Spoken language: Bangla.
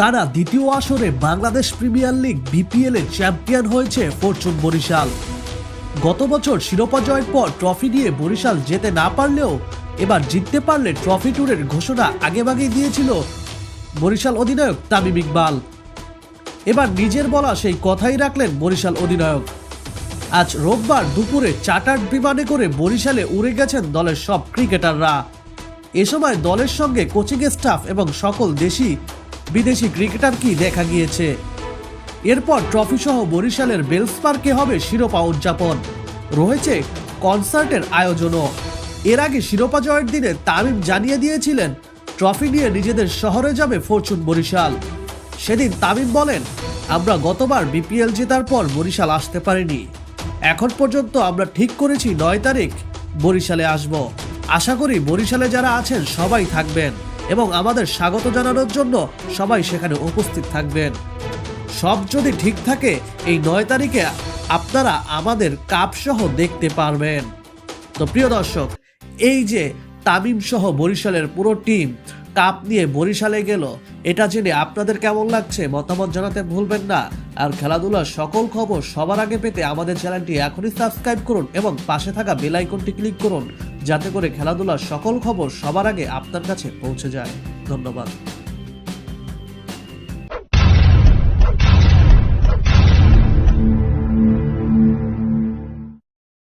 টানা দ্বিতীয় আসরে বাংলাদেশ প্রিমিয়ার লিগ বিপিএল এর চ্যাম্পিয়ন হয়েছে ফরচুন বরিশাল। গত বছর শিরোপা জয়ের পর ট্রফি নিয়ে বরিশাল যেতে না পারলেও এবার জিততে পারলে ট্রফি ট্যুরের ঘোষণা আগেভাগেই দিয়েছিল বরিশাল অধিনায়ক তামিম ইকবাল। এবার নিজের বলা সেই কথাই রাখলেন বরিশাল অধিনায়ক। আজ রোববার দুপুরে চার্টার্ড বিমানে করে বরিশালে উড়ে গেছেন দলের সব ক্রিকেটাররা। এ সময় দলের সঙ্গে কোচিং স্টাফ এবং সকল দেশি বিদেশি ক্রিকেটারকেই দেখা গিয়েছে? এরপর ট্রফি সহ বরিশালের বেলস পার্কে হবে শিরোপা উদযাপন। রয়েছে কনসার্টের আয়োজনও। এর আগে শিরোপা জয়ের দিনে তামিম জানিয়ে দিয়েছিলেন, ট্রফি নিয়ে নিজেদের শহরে যাবে ফরচুন বরিশাল। সেদিন তামিম বলেন, আমরা গতবার বিপিএল জেতার পর বরিশাল আসতে পারিনি। এখন পর্যন্ত আমরা ঠিক করেছি নয় তারিখ বরিশালে আসব। আশা করি বরিশালে যারা আছেন সবাই থাকবেন। এবং আমাদের স্বাগত জানানোর জন্য সবাই সেখানে উপস্থিত থাকবেন। সব যদি ঠিক থাকে, এই নয় তারিখে আপনারা আমাদের কাপ সহ দেখতে পারবেন। তো প্রিয় দর্শক, এই যে তামিম সহ বরিশালের পুরো টিম কাপ নিয়ে বরিশালে গেল, এটা জেনে আপনাদের কেমন লাগছে মতামত জানাতে ভুলবেন না। আর খেলাধুলার সকল খবর সবার আগে পেতে আমাদের চ্যানেলটি এখনই সাবস্ক্রাইব করুন এবং পাশে থাকা বেল আইকনটি ক্লিক করুন। যাতে করে খেলাধুলার সকল খবর সবার আগে আপনার কাছে পৌঁছে যায়। ধন্যবাদ।